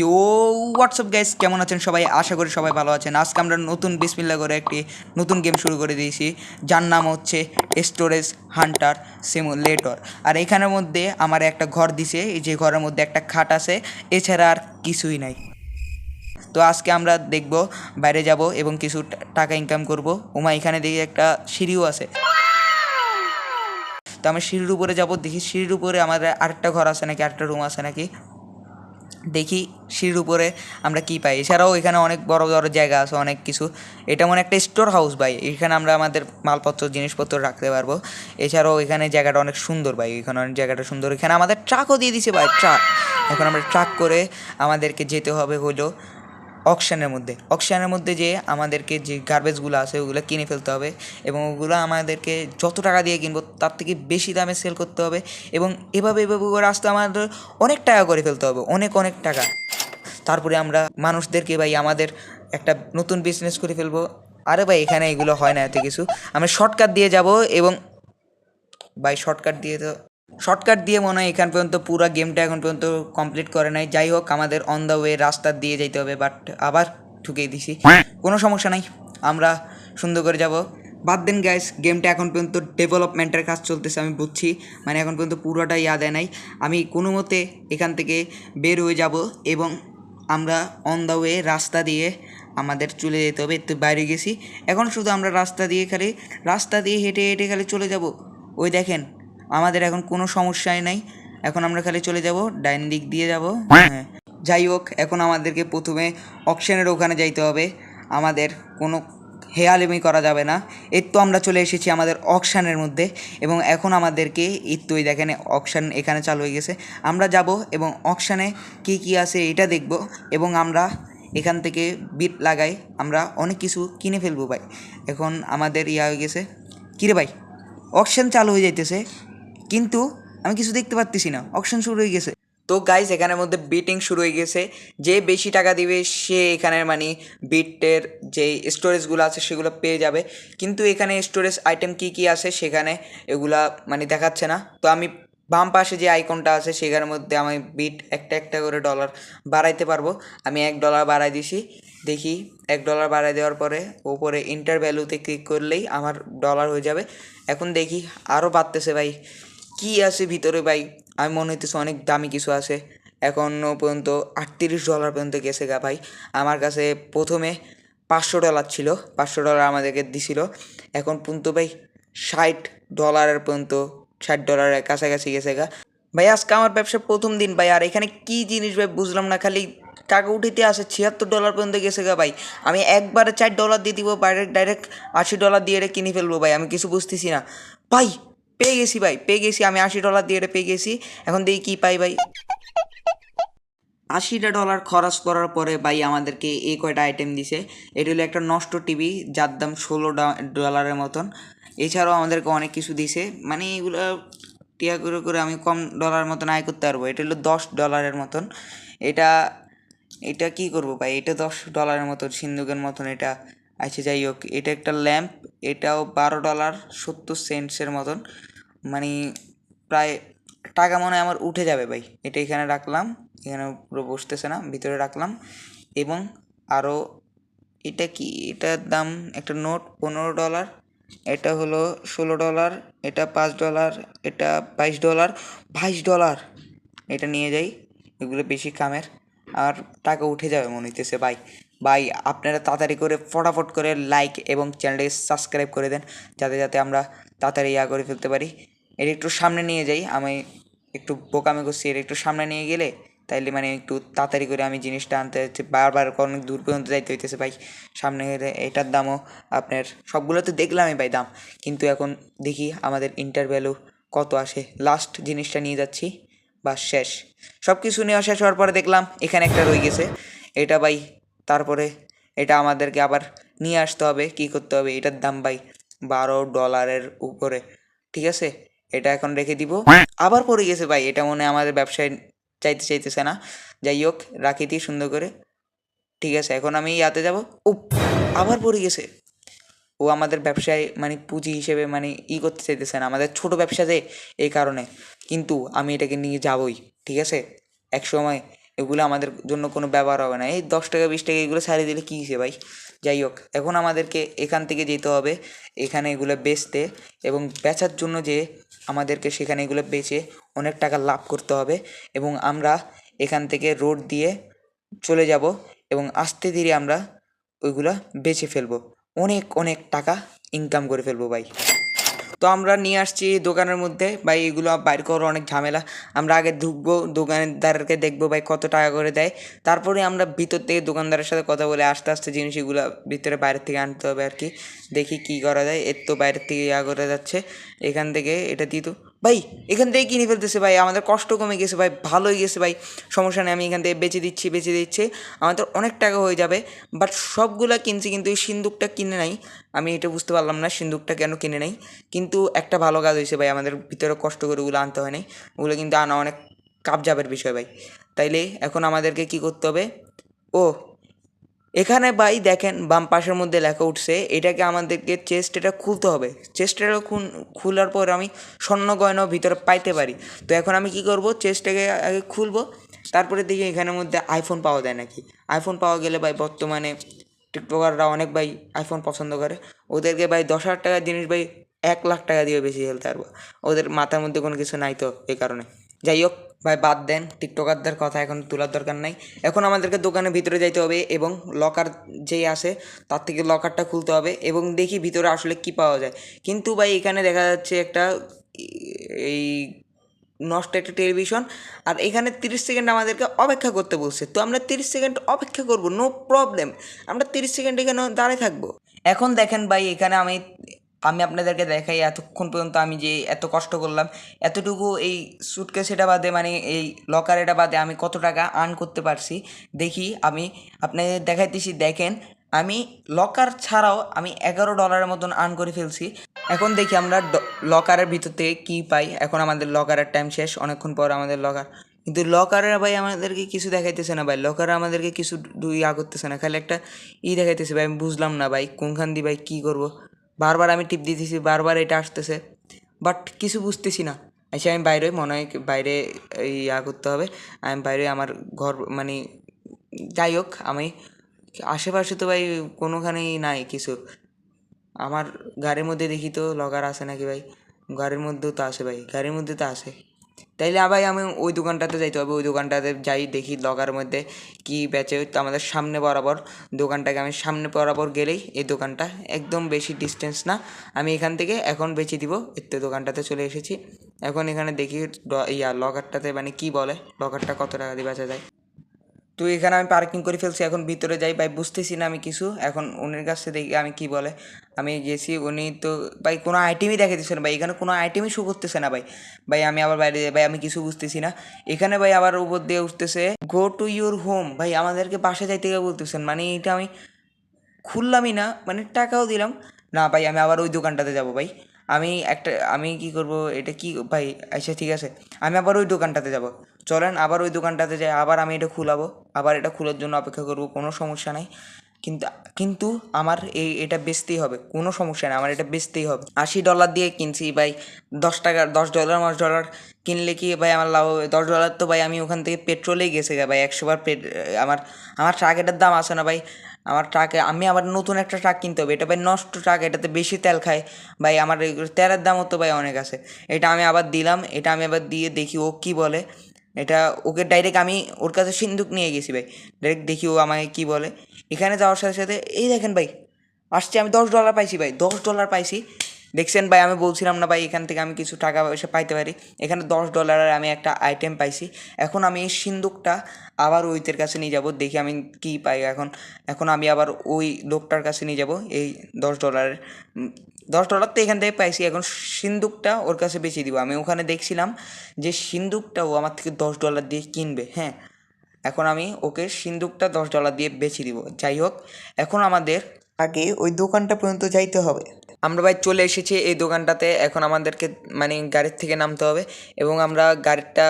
You WhatsApp guys কেমন আছেন সবাই? আশা করি সবাই ভালো আছেন। আজকে আমরা নতুন বিসমিল্লা করে একটি নতুন গেম শুরু করে দিয়েছি। যার নাম হচ্ছে স্টোরেজ হান্টার সিমুলেটর আর এখানের মধ্যে আমার একটা ঘর দিছে। এই যে ঘরের মধ্যে একটা খাট আছে। এছাড়া আর কিছুই নাই। তো আজকে আমরা দেখব, বাইরে যাব এবং কিছু টাকা ইনকাম করব। ওমা এখানে দেখি একটা সিঁড়িও আছে। তো আমি সিঁড়ির উপরে যাব। দেখি সিঁড়ির উপরে আমাদের আরেকটা ঘর আছে নাকি? আরেকটা রুম আছে নাকি? দেখি সিঁড়ির উপরে আমরা কি পাই। এছাড়াও এখানে অনেক বড় বড় জায়গা আছে, অনেক কিছু। এটা মনে একটা স্টোর হাউস ভাই। এখানে আমরা আমাদের মালপত্র, জিনিসপত্র রাখতে পারব। এছাড়াও এখানে জায়গাটা অনেক সুন্দর ভাই। এখানে অনেক জায়গাটা সুন্দর। এখানে আমাদের ট্রাকও দিয়ে দিছে ভাই ট্রাক এখন আমরা ট্রাক করে আমাদেরকে যেতে হবে হলো অকশানের মধ্যে। অকশানের মধ্যে যে আমাদেরকে যে গার্বেজগুলো আছে, ওগুলো কিনে ফেলতে হবে এবং ওগুলো আমাদেরকে যত টাকা দিয়ে কিনবো, তার থেকে বেশি দামে সেল করতে হবে এবং এভাবে এভাবে করে আসতে আমাদের অনেক টাকা করে ফেলতে হবে, অনেক অনেক টাকা। তারপরে আমরা মানুষদেরকে ভাই আমাদের একটা নতুন বিজনেস করে ফেলব। আরে ভাই, এখানে এগুলো হয় না এত কিছু। আমরা শর্টকাট দিয়ে যাব এবং ভাই শর্টকাট দিয়ে তো শর্টকাট দিয়ে মনে হয় এখান পর্যন্ত পুরো গেমটা এখন পর্যন্ত কমপ্লিট করে নাই। যাই হোক আমাদের অন দ্য ওয়ে রাস্তা দিয়ে যেতে হবে বাট আবার ঠুকিয়ে দিছি। কোনো সমস্যা নাই আমরা সুন্দর করে যাব। বাদ দেন গ্যাস গেমটা এখন পর্যন্ত ডেভেলপমেন্টের কাজ চলতেছে আমি বুঝছি। মানে এখন পর্যন্ত পুরোটা ইয়াদ নাই। আমি কোনো মতে এখান থেকে বের হয়ে যাব এবং আমরা অন দ্য ওয়ে রাস্তা দিয়ে আমাদের চলে যেতে হবে। একটু বাইরে গেছি। এখন শুধু আমরা রাস্তা দিয়ে খালি রাস্তা দিয়ে হেঁটে হেঁটে খালি চলে যাব। ওই দেখেন আমাদের এখন কোনো সমস্যাই নাই। এখন আমরা খালি চলে যাব ডাইন দিক দিয়ে যাব। হ্যাঁ যাই হোক এখন আমাদেরকে প্রথমে অকশনের ওখানে যাইতে হবে। আমাদের কোনো হেয়ালেমি করা যাবে না। এর তো আমরা চলে এসেছি আমাদের অকশানের মধ্যে এবং এখন আমাদেরকে এই তো দেখেন অকশান এখানে চালু হয়ে গেছে। আমরা যাব এবং অকশানে কী কী আছে এটা দেখব এবং আমরা এখান থেকে বিট লাগাই। আমরা অনেক কিছু কিনে ফেলব ভাই। এখন আমাদের ইয়া হয়ে গেছে। কিরে ভাই অকশন চালু হয়ে যাইতেছে। কিন্তু আমি কিছু দেখতে পাচ্ছি না। অকশন শুরু হয়ে গেছে। তো গাইজ এখানের মধ্যে বিটিং শুরু হয়ে গেছে। যে বেশি টাকা দিবে, সে এখানের মানে বিটের যে স্টোরেজগুলো আছে, সেগুলো পেয়ে যাবে। কিন্তু এখানে স্টোরেজ আইটেম কি কি আছে, সেখানে এগুলা মানে দেখাচ্ছে না। তো আমি বাম পাশে যে আইকনটা আছে, সেখানের মধ্যে আমি বিট একটা একটা করে ডলার বাড়াইতে পারব। আমি এক ডলার বাড়াই দিছি। দেখি, এক ডলার বাড়াই দেওয়ার পরে ওপরে ইন্টার ভ্যালুতে ক্লিক করলেই আমার ডলার হয়ে যাবে। এখন দেখি আরও বাড়তেছে ভাই। কি আছে ভিতরে ভাই? আমি মনে হইতেছে অনেক দামি কিছু আছে। এখনও পর্যন্ত আটত্রিশ ডলার পর্যন্ত গেছে গা ভাই। আমার কাছে প্রথমে পাঁচশো ডলার ছিল, পাঁচশো ডলার আমাদেরকে দিছিল। এখন পর্যন্ত ভাই ষাট ডলারের পর্যন্ত, ষাট ডলারের কাছাকাছি গেছে গা। ভাই, আজকে আমার ব্যবসার প্রথম দিন ভাই, আর এখানে কি জিনিস ভাই বুঝলাম না, খালি টাকা উঠিতে আসে ছিয়াত্তর ডলার পর্যন্ত গেছে গা ভাই। আমি একবারে চার ডলার দিয়ে দিব ডাইরেক্ট ডাইরেক্ট আশি ডলার দিয়ে এটা কিনে ফেলব ভাই, আমি কিছু বুঝতেছি না। ভাই পেয়ে গেছি ভাই পেয়ে গেছি আমি আশি ডলার দিয়ে এটা পেয়ে গেছি এখন দেখি কী পাই ভাই। আশিটা ডলার খরচ করার পরে ভাই আমাদেরকে এই কয়টা আইটেম দিছে। এটা হলো একটা নষ্ট টিভি যার দাম ষোলো ডলারের মতন। এছাড়াও আমাদেরকে অনেক কিছু দিছে। মানে এগুলো টিয়া করে করে আমি কম ডলারের মতন আয় করতে পারব। এটা হলো দশ ডলারের মতন। এটা এটা কি করব ভাই? এটা দশ ডলারের মতন, সিন্ধুকের মতন এটা। আচ্ছা যাই হোক, এটা একটা ল্যাম্প, এটাও বারো ডলার সত্তর সেন্টসের মতন। মানে প্রায় টাকা মনে আমার উঠে যাবে ভাই। এটা এখানে রাখলাম, এখানে পুরো বসতেছে না, ভিতরে রাখলাম। এবং আরও এটা কি? এটার দাম একটা নোট, পনেরো ডলার, এটা হলো ষোলো ডলার, এটা পাঁচ ডলার, এটা বাইশ ডলার বাইশ ডলার। এটা নিয়ে যাই, এগুলো বেশি কামের, আর টাকা উঠে যাবে মনে হইতেছে, ভাই। ভাই, আপনারা তাড়াতাড়ি করে ফটাফট করে লাইক এবং চ্যানেলটাকে সাবস্ক্রাইব করে দেন, যাতে যাতে আমরা তাড়াতাড়ি ইয়া করে ফেলতে পারি। এটা একটু সামনে নিয়ে যাই, আমি একটু বোকামি করছি এটা একটু সামনে নিয়ে গেলে তাইলে মানে একটু তাড়াতাড়ি করে আমি জিনিসটা আনতে হচ্ছে, বারবার অনেক দূর পর্যন্ত যাইতে হইতেছে ভাই। সামনে গেলে এটার দামও আপনার, সবগুলো তো দেখলামই ভাই দাম, কিন্তু এখন দেখি আমাদের ইন্টারভ্যালু কত আসে। লাস্ট জিনিসটা নিয়ে যাচ্ছি বা শেষ। সব কিছু নেওয়া শেষ হওয়ার পরে দেখলাম, এখানে একটা রয়ে গেছে। এটা ভাই তারপরে এটা আমাদেরকে আবার নিয়ে আসতে হবে, কি করতে হবে? এটার দাম ভাই বারো ডলারের উপরে, ঠিক আছে? এটা এখন রেখে দিব। আবার পড়ে গেছে ভাই, এটা মনে আমাদের ব্যবসায় চাইতে চাইতেছে না। যাই হোক, রাখি দিই সুন্দর করে, ঠিক আছে? এখন আমি ইয়াতে যাব। ও আবার পড়ে গেছে। ও আমাদের ব্যবসায় মানে পুঁজি হিসেবে মানে ই করতে চাইতেছে না, আমাদের ছোট ব্যবসাতে এই কারণে। কিন্তু আমি এটাকে নিয়ে যাবই, ঠিক আছে? এক সময় এগুলো আমাদের জন্য কোনো ব্যবহার হবে না। এই দশ টাকা, বিশ টাকা এগুলো সারিয়ে দিলে কী হিসে ভাই? যাই হোক, এখন আমাদেরকে এখান থেকে যেতে হবে, এখানে এগুলো বেচতে এবং বেচার জন্য যে আমাদেরকে সেখানে এগুলো বেচে অনেক টাকা লাভ করতে হবে এবং আমরা এখান থেকে রোড দিয়ে চলে যাব এবং আস্তে ধীরে আমরা ওইগুলা বেচে ফেলব। অনেক অনেক টাকা ইনকাম করে ফেলব ভাই। তো আমরা নিয়ে আসছি দোকানের মধ্যে। ভাই, এগুলো বাইর করার অনেক ঝামেলা। আমরা আগে ঢুকবো, দোকানদারকে দেখব ভাই কত টাকা করে দেয়। তারপরে আমরা ভিতর থেকে দোকানদারের সাথে কথা বলে আস্তে আস্তে জিনিস এগুলো ভিতরে বাইরের থেকে আনতে হবে আর কি। দেখি কি করা যায়। এর তো বাইরের থেকে ইয়া করে যাচ্ছে। এখান থেকে এটা দিত ভাই, এখান থেকে কিনে ফেলতেছে ভাই, আমাদের কষ্ট কমে গেছে ভাই, ভালোই গেছে ভাই, সমস্যা নেই, আমি এখান থেকে বেচে দিচ্ছি বেচে দিচ্ছি, আমাদের অনেক টাকা হয়ে যাবে বাট সবগুলা কিনছি কিন্তু এই সিন্দুকটা কিনে নাই, আমি এটা বুঝতে পারলাম না, সিন্দুকটা কেন কিনে নাই, কিন্তু একটা ভালো কাজ হয়েছে ভাই, আমাদের ভিতরে কষ্ট করে ওগুলো আনতে হয় নাই, ওগুলো কিন্তু আনা অনেক কাপজাবের বিষয় ভাই, তাইলে এখন আমাদেরকে কি করতে হবে, ও এখানে ভাই দেখেন বাম পাশের মধ্যে লেখা উঠছে, এটাকে আমাদেরকে চেস্ট এটা খুলতে হবে। চেস্ট এটা খোলার পর আমি স্বর্ণ গয়নাও ভিতরে পাইতে পারি। তো এখন আমি কি করব? চেস্টটাকে আগে খুলবো। তারপরে দেখি এখানের মধ্যে আইফোন পাওয়া যায় নাকি? আইফোন পাওয়া গেলে ভাই বর্তমানে টিকটকাররা অনেক ভাই আইফোন পছন্দ করে। ওদেরকে ভাই দশ হাজার টাকার জিনিস ভাই এক লাখ টাকা দিয়ে বেশি খেলতে পারব। ওদের মাথার মধ্যে কোনো কিছু নাই তো এই কারণে। যাই হোক ভাই বাদ দেন, টিকটকারদের কথা এখন তোলার দরকার নাই। এখন আমাদেরকে দোকানের ভিতরে যাইতে হবে এবং লকার যেই আসে তার থেকে লকারটা খুলতে হবে এবং দেখি ভিতরে আসলে কি পাওয়া যায়। কিন্তু ভাই এখানে দেখা যাচ্ছে একটা এই নষ্ট একটা টেলিভিশন আর এখানে তিরিশ সেকেন্ড আমাদেরকে অপেক্ষা করতে বলছে। তো আমরা তিরিশ সেকেন্ড অপেক্ষা করব নো প্রবলেম আমরা তিরিশ সেকেন্ড এখানে দাঁড়িয়ে থাকব। এখন দেখেন ভাই এখানে আমি আমি আপনাদেরকে দেখাই এতক্ষণ পর্যন্ত আমি যে এত কষ্ট করলাম। এতটুকু এই সুটকেস এটা বাদে মানে এই লকার এটা বাদে আমি কত টাকা আর্ন করতে পারছি, দেখি আমি আপনাদের দেখাইতেছি। দেখেন, আমি লকার ছাড়াও আমি এগারো ডলারের মতন আর্ন করে ফেলছি। এখন দেখি আমরা লকারের ভিতর থেকে কী পাই। এখন আমাদের লকারের টাইম শেষ, অনেকক্ষণ পর আমাদের লকার কিন্তু লকারে ভাই আমাদেরকে কিছু দেখাইতেছে না ভাই। লকারে আমাদেরকে কিছু ইয়া করতেছে না। খালি একটা ই দেখাইতেছে ভাই, আমি বুঝলাম না ভাই, কোনখান দিয়ে ভাই কী করব। বারবার আমি টিপ দিতেছি, বারবার এটা আসতেছে বাট কিছু বুঝতেছি না। আচ্ছা আমি বাইরে, মনে হয় বাইরে ইয়া করতে হবে, আমি বাইরে আমার ঘর মানে যাই হোক, আমি আশেপাশে তো ভাই কোনোখানেই নাই কিছু। আমার গাড়ির মধ্যে দেখি তো লগার আছে নাকি ভাই? গাড়ির মধ্যেও তো আসে ভাই, গাড়ির মধ্যে তো আসে তাইলে আবার আমি ওই দোকানটাতে যাইতে হবে, ওই দোকানটাতে যাই, দেখি লগার মধ্যে কি বেচে তো আমাদের সামনে বরাবর দোকানটাকে আমি সামনে বরাবর গেলেই এই দোকানটা একদম বেশি ডিস্টেন্স না। আমি এখান থেকে এখন বেচে দিব, এতে দোকানটাতে চলে এসেছি। এখন এখানে দেখি ইয়া লকারটাতে মানে কি বলে, লকারটা কত টাকা দিয়ে বেচা যায়। তো এখানে আমি পার্কিং করে ফেলছি, এখন ভিতরে যাই, ভাই বুঝতেছি না আমি কিছু। এখন উনির কাছে দেখি আমি কি বলে, আমি গেছি, উনি তো, ভাই কোনো আইটেমই দেখাতেছে না, ভাই এখানে কোনো আইটেমই শো করতেছে না, ভাই। ভাই আমি আবার বাইরে যাই, ভাই আমি কিছু বুঝতেছি না। এখানে ভাই আবার উপর দিয়ে উঠতেছে গো টু ইউর হোম ভাই আমাদেরকে বাসা যাইতে গিয়ে বলতেছেন মানে এটা আমি খুললামই না মানে টাকাও দিলাম। না ভাই, আমি আবার ওই দোকানটাতে যাব ভাই। আমি একটা, আমি কি করব, এটা কি, ভাই আচ্ছা ঠিক আছে, আমি আবার ওই দোকানটাতে যাব। চলেন আবার ওই দোকানটাতে যাই, আবার আমি এটা খুলাবো, আবার এটা খোলার জন্য অপেক্ষা করব, কোনো সমস্যা নাই। কিন্তু কিন্তু আমার এই, এটা বেচতেই হবে, কোনো সমস্যা নেই, আমার এটা বেচতেই হবে। আশি ডলার দিয়ে কিনছি ভাই, দশ টাকা, দশ ডলার পাঁচ ডলার কিনলে কি ভাই আমার লাভ হবে? দশ ডলার তো ভাই আমি ওখান থেকে পেট্রোলেই গেছে ভাই, একশো বার পেট, আমার আমার ট্রাকেটার দাম আছে না ভাই, আমার ট্রাকে আমি আবার নতুন একটা ট্রাক কিনতে হবে, এটা ভাই নষ্ট ট্রাক এটাতে বেশি তেল খায়। ভাই আমার তেলের দামও তো ভাই অনেক আছে, এটা আমি আবার দিলাম, এটা আমি আবার দিয়ে দেখি ও কী বলে। এটা ওকে ডাইরেক্ট আমি ওর কাছে সিন্দুক নিয়ে গেছি ভাই। ডাইরেক্ট দেখি ও আমাকে কী বলে। এখানে যাওয়ার সাথে সাথে, এই দেখেন ভাই, আসছে আমি দশ ডলার পাইছি ভাই, দশ ডলার পাইছি। দেখছেন ভাই, আমি বলছিলাম না ভাই, এখান থেকে আমি কিছু টাকা পয়সা পাইতে পারি। এখানে দশ ডলারের আমি একটা আইটেম পাইছি। এখন আমি এই সিন্দুকটা আবার ওইতের কাছে নিয়ে যাব, দেখি আমি কি পাই এখন। এখন আমি আবার ওই লোকটার কাছে নিয়ে যাব, এই দশ ডলারের দশ ডলার তো এখান থেকে পাইছি, এখন সিন্দুকটা ওর কাছে বেশি দিব। আমি ওখানে দেখছিলাম যে সিন্দুকটা ও আমার থেকে দশ ডলার দিয়ে কিনবে হ্যাঁ। এখন আমি ওকে সিন্দুকটা দশ ডলার দিয়ে বেচে দিব। যাই হোক, এখন আমাদের আগে ওই দোকানটা পর্যন্ত যাইতে হবে। আমরা ভাই চলে এসেছি এই দোকানটাতে, এখন আমাদেরকে মানে গাড়ির থেকে নামতে হবে এবং আমরা গাড়িটা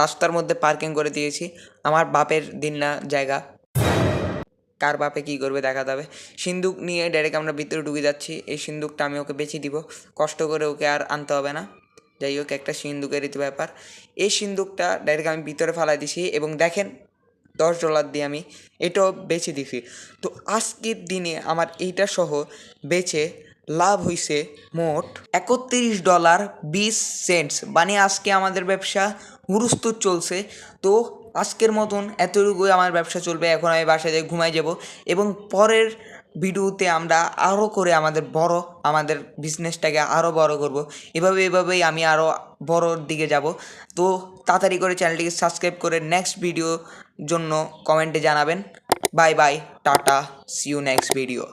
রাস্তার মধ্যে পার্কিং করে দিয়েছি। আমার বাপের দিন না জায়গা। কার বাপে কী করবে দেখা যাবে সিন্দুক নিয়ে ডাইরেক্ট আমরা ভিতরে ঢুকে যাচ্ছি, এই সিন্দুকটা আমি ওকে বেছে দিব। কষ্ট করে ওকে আর আনতে হবে না। যাই হোক, একটা সিন্দুকেরই তো ব্যাপার। এই সিন্দুকটা ডাইরেক্ট আমি ভিতরে ফালাই দিছি এবং দেখেন, দশ ডলার দিয়ে আমি এটাও বেচে দিছি। তো আজকের দিনে আমার এইটা সহ বেচে লাভ হইছে মোট একত্রিশ ডলার বিশ সেন্টস মানে আজকে আমাদের ব্যবসা হুরুস্তুর চলছে। তো আজকের মতন এতটুকুই আমার ব্যবসা চলবে, এখন আমি বাসায় যাই ঘুমাই যাব এবং পরের ভিডিওতে আমরা আরও করে আমাদের বড়, আমাদের বিজনেসটাকে আরও বড় করব। এভাবে, এভাবেই আমি আরও বড়োর দিকে যাব। তো তাড়াতাড়ি করে চ্যানেলটিকে সাবস্ক্রাইব করে নেক্সট ভিডিও জন্য কমেন্টে জানাবেন। Bye bye tata see you next video